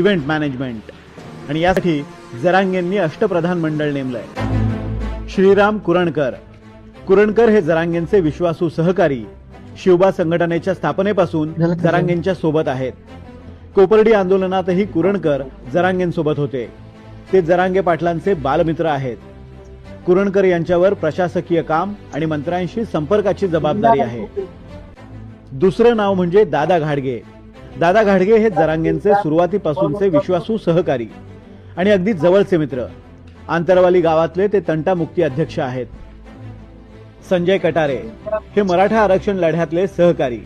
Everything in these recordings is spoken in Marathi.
Event management. आणि यासाठी जरांगेंनी अष्टप्रधान मंडळ नेमलंय. श्रीराम कुरणकर. कुरणकर हे जरांगेंचे विश्वासू सहकारी शिवबा संघटनेच्या स्थापनेपासून जरांगेंच्या सोबत आहेत. कोपर्डी आंदोलनातही कुरणकर जरांगेंसोबत होते. ते जरांगे पाटलांचे बालमित्र आहेत. कुरणकर यांच्यावर प्रशासकीय काम आणि मंत्र्यांशी संपर्काची जबाबदारी आहे. दुसरं नाव म्हणजे दादा घाडगे. दादा घाडगे हे जरांगेंचे सुरुवातीपासूनचे विश्वासू सहकारी आणि अगदी जवळचे मित्र. आंतरवाली गावातले ते तंटामुक्ती अध्यक्ष आहेत. संजय कटारे हे मराठा आरक्षण लढ्यातले सहकारी.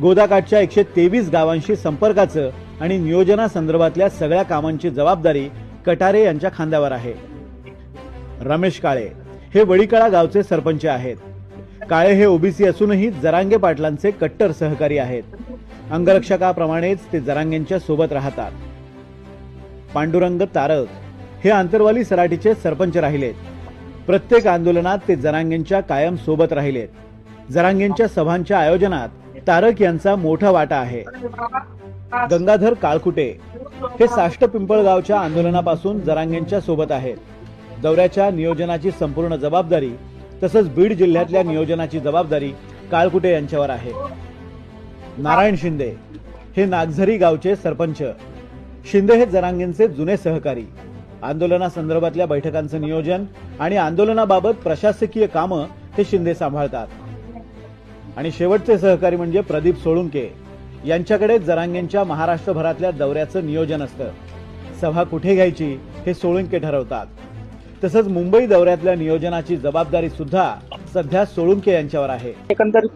गोदाकाठच्या एकशे तेवीस गावांशी संपर्काचं आणि नियोजनासंदर्भातल्या सगळ्या कामांची जबाबदारी कटारे यांच्या खांद्यावर आहे. रमेश काळे हे वडीकळा गावचे सरपंच आहेत. काळे हे ओबीसी असूनही जरांगे पाटलांचे कट्टर सहकारी आहेत. अंगरक्षकाप्रमाणेच ते जरांगेंच्या सोबत राहतात. पांडुरंग तारक हे आंतरवाली सराटीचे सरपंच राहिलेत. प्रत्येक आंदोलनात ते जरांगेंच्या कायम सोबत राहिलेत. जरांगेंच्या सभांच्या आयोजनात तारक यांचा मोठा वाटा आहे. गंगाधर काळकुटे हे साष्ट पिंपळगावच्या आंदोलनापासून जरांगेंच्या सोबत आहेत. दौऱ्याच्या नियोजनाची संपूर्ण जबाबदारी तसंच बीड जिल्ह्यातल्या नियोजनाची जबाबदारी काळकुटे यांच्यावर आहे. नारायण शिंदे हे नागझरी गावचे सरपंच. शिंदे हे जरांगेंचे जुने सहकारी. आंदोलनासंदर्भातल्या बैठकांचं नियोजन आणि आंदोलनाबाबत प्रशासकीय कामं हे शिंदे सांभाळतात. आणि शेवटचे सहकारी म्हणजे प्रदीप सोळुंके. यांच्याकडे जरांगेंच्या महाराष्ट्रभरातल्या दौऱ्याचं नियोजन असतं. सभा कुठे घ्यायची हे सोळुंके ठरवतात. तसंच मुंबई दौऱ्यातल्या नियोजनाची जबाबदारी सुद्धा सध्या सोळुंके यांच्यावर आहे. एकंदरीत